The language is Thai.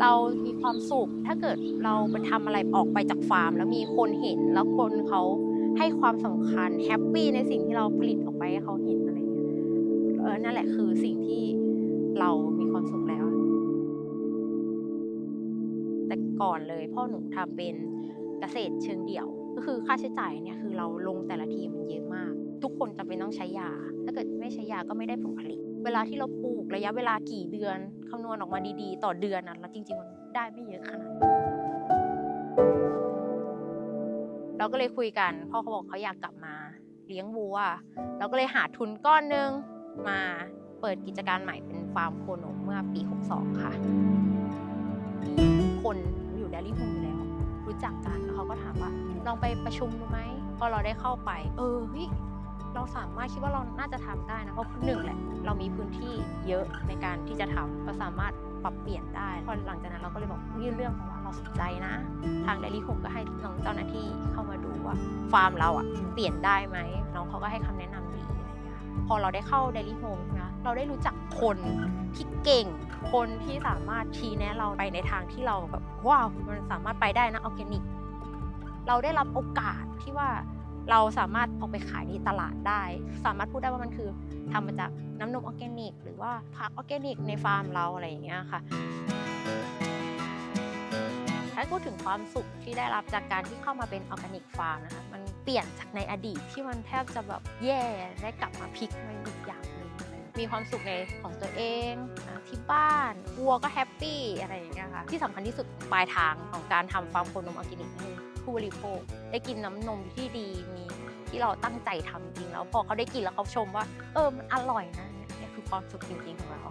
เรามีความสุขถ้าเกิดเราไปทำอะไรออกไปจากฟาร์ม แล้วมีคนเห็นแล้วคนเขาให้ความสำคัญแฮปปี้ในสิ่งที่เราผลิตออกไปให้เขาเห็นอะไรเงี้ยเออนั่นแหละคือสิ่งที่เรามีความสุขแล้ว แต่ก่อนเลยพ่อหนูทำเป็นเกษตรเชิงเดี่ยว ก็คือค่าใช้จ่ายเนี่ยคือเราลงแต่ละทีมันเยอะมาก ทุกคนจำเป็นต้องใช้ยา ถ้าเกิดไม่ใช้ยาก็ไม่ได้ผลผลิต เวลาที่เราปลูกระยะเวลากี่เดือน คำนวณออกมาดีๆ ต่อเดือนนะแล้วจริง ๆ มันได้ไม่เยอะขนาดเราก็เลยคุยกันพ่อเขาบอกเขาอยากกลับมาเลี้ยงวัว เราก็เลยหาทุนก้อนหนึงมาเปิดกิจการใหม่เป็นฟาร์มโคนมเมื่อปี 62 ค่ะ คนอยู่เดลี่โฮมอยู่แล้ว รู้จักกันเขาก็ถามว่าลองไปประชุมดูไหมพอเราได้เข้าไป เออเฮ้ย เราสามารถคิดว่าเราน่าจะทำได้นะเพราะหนึ่งแหละเรามีพื้นที่เยอะในการที่จะทำเราสามารถปรับเปลี่ยนได้พอหลังจากนั้นเราก็เลยบอกยื่นเรื่องมาว่าเราสนใจนะ ทางเดลี่โฮมก็ให้น้องเจ้าหน้าที่เข้ามาดูว่าฟาร์มเราอะเปลี่ยนได้ไหมน้องเขาก็ให้คำแนะนำดีอะไรอย่างเงี้ยพอเราได้เข้าเดลี่โฮมนะเราได้รู้จักคนที่เก่ง คนที่สามารถชี้แนะเราไปในทางที่เราแบบว้าวมันสามารถไปได้นะออร์แกนิก เราได้รับโอกาสที่ว่า เราสามารถออกไปขายในตลาดได้ สามารถพูดได้ว่ามันคือทำมาจากน้ำนมออร์แกนิก หรือว่าผักออร์แกนิกในฟาร์มเราอะไรอย่างเงี้ยค่ะถ้าพูดถึงความสุขที่ได้รับจากการที่เข้ามาเป็นออร์แกนิกฟาร์มนะคะมันเปลี่ยนจากในอดีตที่มันแทบจะแบบแย่ได้กลับมาพลิกมาอีกอย่างหนึ่งมีความสุขในของตัวเองที่บ้านวัวก็แฮปปี้อะไรอย่างเงี้ยค่ะที่สำคัญที่สุดปลายทางของการทำฟาร์มโคนมออร์แกนิกคือ ผู้บริโภค ได้กินน้ำนมที่ดีมีที่เราตั้งใจทำจริงแล้วพอเขาได้กินแล้วเขาชมว่า เออมันอร่อยนะเนี่ยคือความสุขจริงๆของเรา